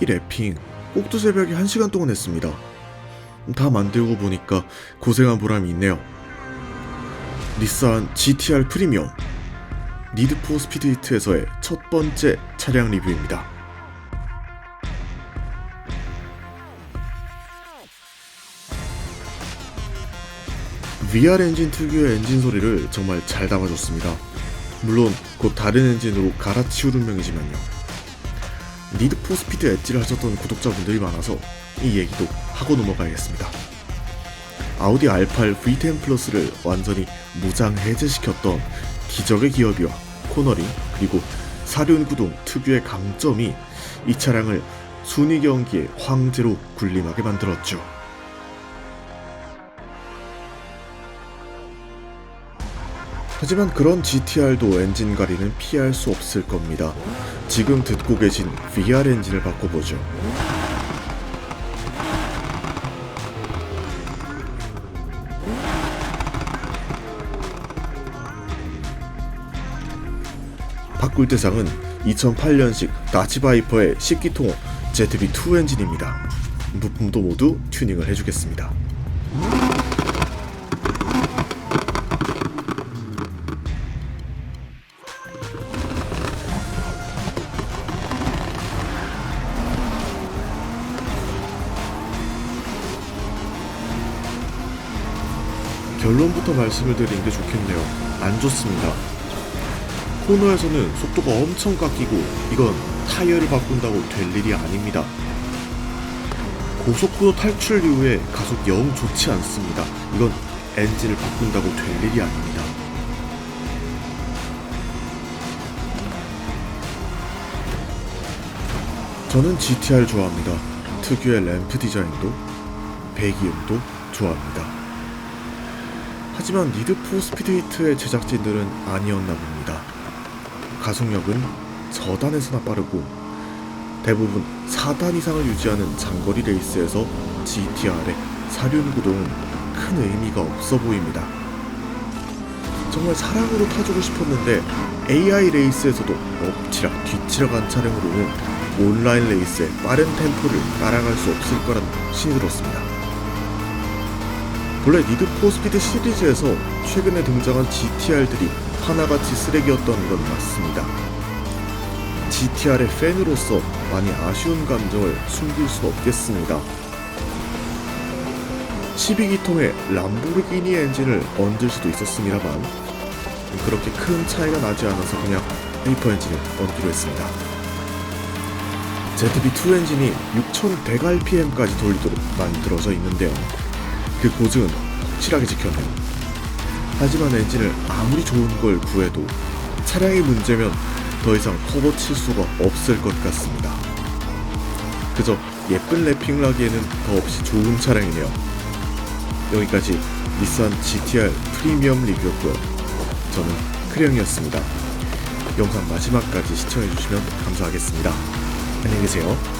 이 랩핑 꼭두 새벽에 1시간 동안 했습니다. 다 만들고 보니까 고생한 보람이 있네요. 닛산 GTR 프리미엄 니드포 스피드 히트에서의 첫 번째 차량 리뷰입니다. VR 엔진 특유의 엔진 소리를 정말 잘 담아줬습니다. 물론 곧 다른 엔진으로 갈아치울 운명이지만요. 니드포 스피드 엣지를 하셨던 구독자분들이 많아서 이 얘기도 하고 넘어가야겠습니다. 아우디 R8 V10 플러스를 완전히 무장 해제시켰던 기적의 기어비와 코너링 그리고 사륜 구동 특유의 강점이 이 차량을 순위 경기의 황제로 군림하게 만들었죠. 하지만 그런 GTR도 엔진 가리는 피할 수 없을 겁니다. 지금 듣고 계신 VR 엔진을 바꿔보죠. 바꿀 대상은 2008년식 다치바이퍼의 10기통 ZB2 엔진입니다. 부품도 모두 튜닝을 해주겠습니다. 결론부터 말씀을 드리는 게 좋겠네요. 안 좋습니다. 코너에서는 속도가 엄청 깎이고 이건 타이어를 바꾼다고 될 일이 아닙니다. 고속도로 탈출 이후에 가속 영 좋지 않습니다. 이건 엔진을 바꾼다고 될 일이 아닙니다. 저는 GTR 좋아합니다. 특유의 램프 디자인도 배기음도 좋아합니다. 하지만 니드포 스피드 히트의 제작진들은 아니었나 봅니다. 가속력은 저단에서나 빠르고 대부분 4단 이상을 유지하는 장거리 레이스에서 GTR의 사륜 구동은 큰 의미가 없어 보입니다. 정말 사랑으로 타주고 싶었는데 AI 레이스에서도 엎치락 뒤치락 한 차량으로는 온라인 레이스의 빠른 템포를 따라갈 수 없을 거란 신이 들었습니다. 본래 니드 포 스피드 시리즈에서 최근에 등장한 GTR들이 하나같이 쓰레기였던 건 맞습니다. GTR의 팬으로서 많이 아쉬운 감정을 숨길 수 없겠습니다. 12기통의 람보르기니 엔진을 얹을 수도 있었습니다만 그렇게 큰 차이가 나지 않아서 그냥 하이퍼 엔진을 얹기로 했습니다. ZB2 엔진이 6100rpm까지 돌리도록 만들어져 있는데요. 그 고증은 확실하게 지켰네요. 하지만 엔진을 아무리 좋은 걸 구해도 차량이 문제면 더 이상 커버 칠 수가 없을 것 같습니다. 그저 예쁜 랩핑을 하기에는 더없이 좋은 차량이네요. 여기까지 닛산 GTR 프리미엄 리뷰였고요. 저는 크령이었습니다. 영상 마지막까지 시청해주시면 감사하겠습니다. 안녕히 계세요.